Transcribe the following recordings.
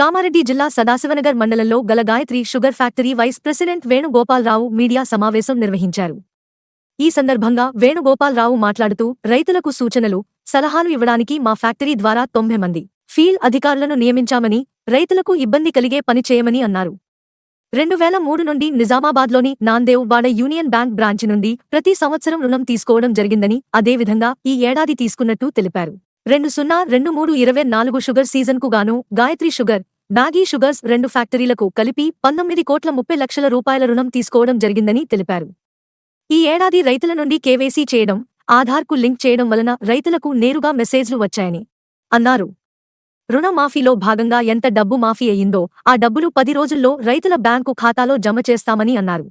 కామారెడ్డి జిల్లా సదాశివనగర్ మండలంలో గల Gayatri sugar factory vice president Venugopalarao media సమావేశం నిర్వహించారు. ఈ సందర్భంగా వేణుగోపాలరావు మాట్లాడుతూ రైతులకు సూచనలు సలహాలు ఇవ్వడానికి మా ఫ్యాక్టరీ ద్వారా తొంభై మంది ఫీల్డ్ అధికారులను నియమించామని రైతులకు ఇబ్బంది కలిగే పని చేయమని అన్నారు. రెండు వేల మూడు నుండి నిజామాబాద్లోని నాందేవ్ వాడ యూనియన్ బ్యాంక్ బ్రాంచి నుండి ప్రతి సంవత్సరం రుణం తీసుకోవడం జరిగిందని అదేవిధంగా ఈ ఏడాది తీసుకున్నట్టు తెలిపారు. రెండు సున్నా రెండు మూడు ఇరవై నాలుగు షుగర్ సీజన్కు గాను గాయత్రి షుగర్ మ్యాగీ షుగర్స్ రెండు ఫ్యాక్టరీలకు కలిపి పంతొమ్మిది కోట్ల ముప్పై లక్షల రూపాయల రుణం తీసుకోవడం జరిగిందని తెలిపారు. ఈ ఏడాది రైతుల నుండి కేవైసీ చేయడం ఆధార్కు లింక్ చేయడం వలన రైతులకు నేరుగా మెసేజ్లు వచ్చాయని అన్నారు. రుణమాఫీలో భాగంగా ఎంత డబ్బు మాఫీ అయ్యిందో ఆ డబ్బులు పది రోజుల్లో రైతుల బ్యాంకు ఖాతాలో జమ చేస్తామని అన్నారు.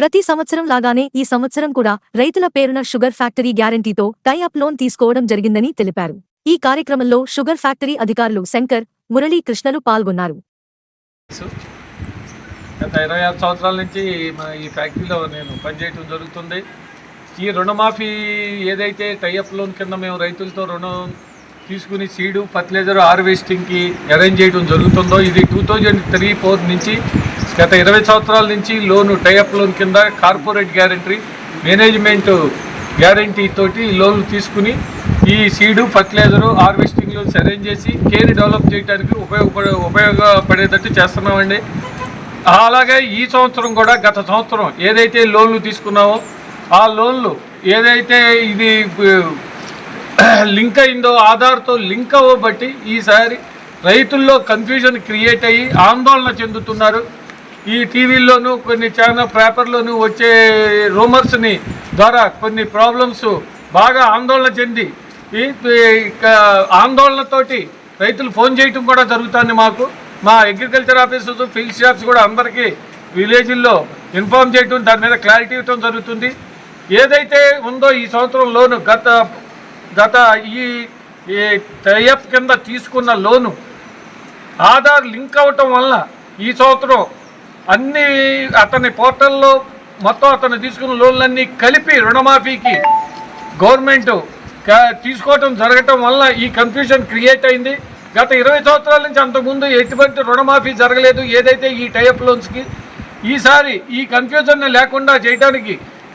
ప్రతి సంవత్సరం లాగానే ఈ సంవత్సరం కూడా రైతుల పేరున షుగర్ ఫ్యాక్టరీ గ్యారంటీతో టైఅప్ లోన్ తీసుకోవడం జరిగిందని తెలిపారు. ఈ కార్యక్రమంలో షుగర్ ఫ్యాక్టరీ అధికారులు శంకర్ మురళీ కృష్ణలు పాల్గొన్నారు. గత ఇరవై ఆరు సంవత్సరాల నుంచి మా ఈ ఫ్యాక్టరీలో నేను పనిచేయటం జరుగుతుంది. ఈ రుణమాఫీ ఏదైతే టైఅప్ లోన్ కింద మేము రైతులతో రుణం తీసుకుని సీడు ఫర్టిలైజర్ హార్వెస్టింగ్కి అరేంజ్ చేయడం జరుగుతుందో ఇది టూ థౌజండ్ త్రీ ఫోర్ నుంచి గత ఇరవై సంవత్సరాల నుంచి లోను టైఅప్ లోన్ కింద కార్పొరేట్ గ్యారంటీ మేనేజ్మెంట్ గ్యారంటీ తోటి లోన్లు తీసుకుని ఈ seed fertiliser harvesting loans arrange చేసి కేర్ డెవలప్ చేయడానికి ఉపయోగపడే ఉపయోగపడేటట్టు చేస్తున్నామండి. అలాగే ఈ సంవత్సరం కూడా గత సంవత్సరం ఏదైతే లోన్లు తీసుకున్నామో ఆ లోన్లు ఏదైతే ఇది లింక్ అయిందో ఆధార్తో లింక్ అవ్వబట్టి ఈసారి రైతుల్లో కన్ఫ్యూజన్ క్రియేట్ అయ్యి ఆందోళన చెందుతున్నారు. ఈ టీవీల్లోనూ కొన్ని ఛానల్ పేపర్లోనూ వచ్చే రూమర్స్ని ద్వారా కొన్ని ప్రాబ్లమ్స్ బాగా ఆందోళన చెంది. ఈ ఆందోళనతోటి రైతులు ఫోన్ చేయటం కూడా జరుగుతుంది మాకు. మా అగ్రికల్చర్ ఆఫీసర్స్ ఫీల్డ్ స్టాఫ్స్ కూడా అందరికీ విలేజ్ల్లో ఇన్ఫార్మ్ చేయటం దాని మీద క్లారిటీ ఇవ్వటం జరుగుతుంది. ఏదైతే ఉందో ఈ సంవత్సరం లోను గత గత ఈ ఈ టైఅప్ కింద తీసుకున్న లోను ఆధార్ లింక్ అవ్వటం వల్ల ఈ సంవత్సరం అన్ని అతని పోర్టల్లో మొత్తం అతను తీసుకున్న లోన్లన్నీ కలిపి రుణమాఫీకి గవర్నమెంట్ తీసుకోవటం జరగటం వల్ల ఈ కన్ఫ్యూజన్ క్రియేట్ అయింది. గత ఇరవై సంవత్సరాల నుంచి అంతకుముందు ఎటువంటి రుణమాఫీ జరగలేదు. ఏదైతే ఈ టైఅప్ లోన్స్కి ఈసారి ఈ కన్ఫ్యూజన్ లేకుండా చేయడానికి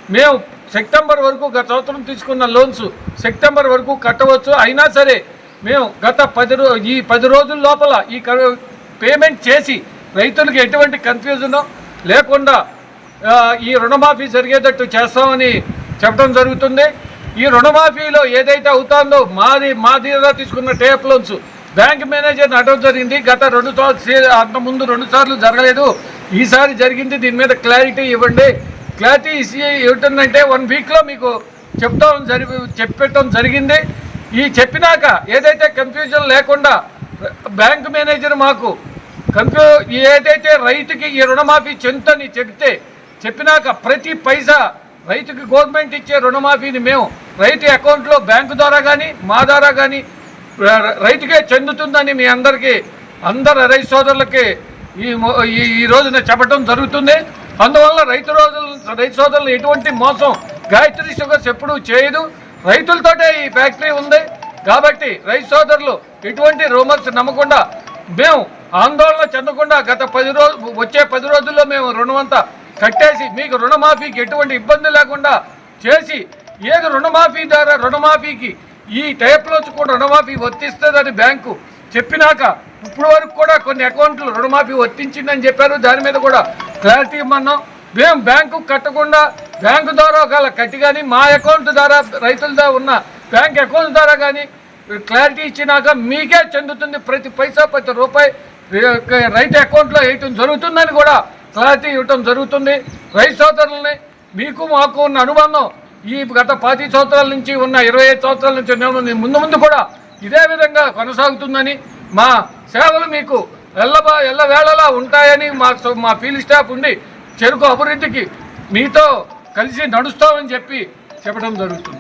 మేము సెప్టెంబర్ వరకు గత సంవత్సరం తీసుకున్న లోన్స్ సెప్టెంబర్ వరకు కట్టవచ్చు. అయినా సరే మేము గత పది రో ఈ పది రోజుల లోపల ఈ క- పేమెంట్ చేసి రైతులకు ఎటువంటి కన్ఫ్యూజన్ లేకుండా ఈ రుణమాఫీ జరిగేటట్టు చేస్తామని చెప్పడం జరుగుతుంది. ఈ రుణమాఫీలో ఏదైతే అవుతుందో మాది మా దగ్గర తీసుకున్న టేప్ లోన్స్ బ్యాంక్ మేనేజర్ అడగడం జరిగింది. గత రెండు సంవత్సరాలు అంత ముందు రెండు సార్లు జరగలేదు. ఈసారి జరిగింది. దీని మీద క్లారిటీ ఇవ్వండి. క్లారిటీ ఇసి ఏమిటంటే వన్ వీక్లో మీకు చెప్తాం జరి చెప్పటం జరిగింది. ఈ చెప్పినాక ఏదైతే కన్ఫ్యూజన్ లేకుండా బ్యాంక్ మేనేజర్ మాకు కన్ఫ్యూ ఏదైతే రైతుకి ఈ రుణమాఫీ చెందుతని చెప్తే చెప్పినాక ప్రతి పైసా రైతుకి గవర్నమెంట్ ఇచ్చే రుణమాఫీని మేము రైతు అకౌంట్లో బ్యాంకు ద్వారా కానీ మా ద్వారా కానీ రైతుకే చెందుతుందని మీ అందరికీ అందరు రైతు సోదరులకి ఈ ఈ- ఈ రోజున చెప్పడం జరుగుతుంది. అందువల్ల రైతు రోజులు రైతు సోదరులు ఎటువంటి మోసం గాయత్రి షుగర్స్ ఎప్పుడూ చేయదు. రైతులతోటే ఈ ఫ్యాక్టరీ ఉంది. కాబట్టి రైతు సోదరులు ఎటువంటి రూమర్స్ నమ్మకుండా మేము ఆందోళన చెందకుండా గత పది రోజు వచ్చే పది రోజుల్లో మేము రుణమంతా కట్టేసి మీకు రుణమాఫీకి ఎటువంటి ఇబ్బంది లేకుండా చేసి ఏది రుణమాఫీ ద్వారా రుణమాఫీకి ఈ టైప్లో కూడా రుణమాఫీ వర్తిస్తుందని బ్యాంకు చెప్పినాక ఇప్పుడు వరకు కూడా కొన్ని అకౌంట్లు రుణమాఫీ వర్తించిందని చెప్పారు. దాని మీద కూడా క్లారిటీ ఇమ్మన్నాం. మేము బ్యాంకు కట్టకుండా బ్యాంకు ద్వారా ఒకవేళ కట్టి కానీ మా అకౌంట్ ద్వారా రైతుల ద్వారా ఉన్న బ్యాంక్ అకౌంట్ ద్వారా కానీ క్లారిటీ ఇచ్చినాక మీకే చెందుతుంది ప్రతి పైసా ప్రతి రూపాయి. రైతు అకౌంట్లో వేయటం జరుగుతుందని కూడా క్లారిటీ ఇవ్వటం జరుగుతుంది. రైతు సోదరులని మీకు మాకు ఉన్న అనుబంధం ఈ గత పాతి సంవత్సరాల నుంచి ఉన్న ఇరవై ఐదు సంవత్సరాల నుంచి ఉన్న ముందు ముందు కూడా ఇదే విధంగా కొనసాగుతుందని మా సేవలు మీకు ఎల్లబా ఎల్లవేళలా ఉంటాయని మా మా ఫీల్డ్ స్టాఫ్ ఉండి చెరుకు అభివృద్ధికి మీతో కలిసి నడుస్తామని చెప్పి చెప్పడం జరుగుతుంది.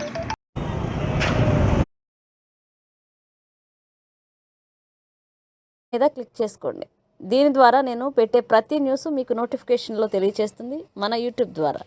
మీద క్లిక్ చేసుకోండి. దీని ద్వారా నేను పెట్టే ప్రతి న్యూస్ మీకు నోటిఫికేషన్లో తెలియజేస్తుంది మన యూట్యూబ్ ద్వారా.